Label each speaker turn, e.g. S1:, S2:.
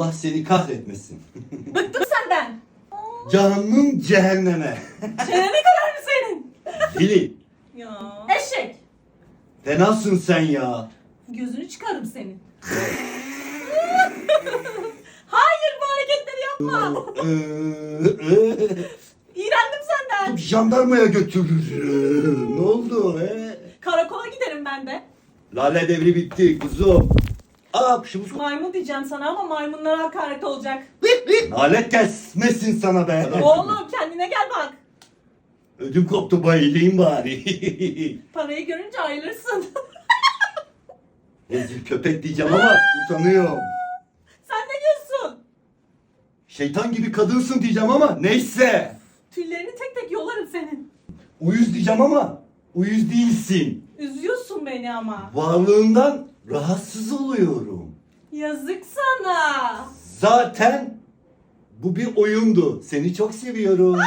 S1: Allah seni kahretmesin.
S2: Bıktım senden.
S1: Canım cehenneme.
S2: Çenene kadar mı senin?
S1: Dili.
S2: Ya. Eşek.
S1: Fenasın sen ya.
S2: Gözünü çıkarım senin. Hayır bu hareketleri yapma. İğrendim senden.
S1: Jandarmaya götürürüm. Ne oldu he?
S2: Karakola giderim ben de.
S1: Lale devri bitti kuzum. Aa şu
S2: Maymun diyeceğim sana ama maymunlara hakaret olacak.
S1: Alet kesmesin sana be.
S2: Oğlum kendine gel bak.
S1: Ödüm koptu bayılayım bari.
S2: Parayı görünce ayılırsın.
S1: Rezil köpek diyeceğim ama utanıyorum.
S2: Sen ne diyorsun?
S1: Şeytan gibi kadınsın diyeceğim ama neyse.
S2: Tüllerini tek tek yolarım senin.
S1: Uyuz diyeceğim ama uyuz değilsin.
S2: Üzüyorsun beni ama.
S1: Varlığından rahatsız oluyorum.
S2: Yazık sana.
S1: Zaten bu bir oyundu. Seni çok seviyorum.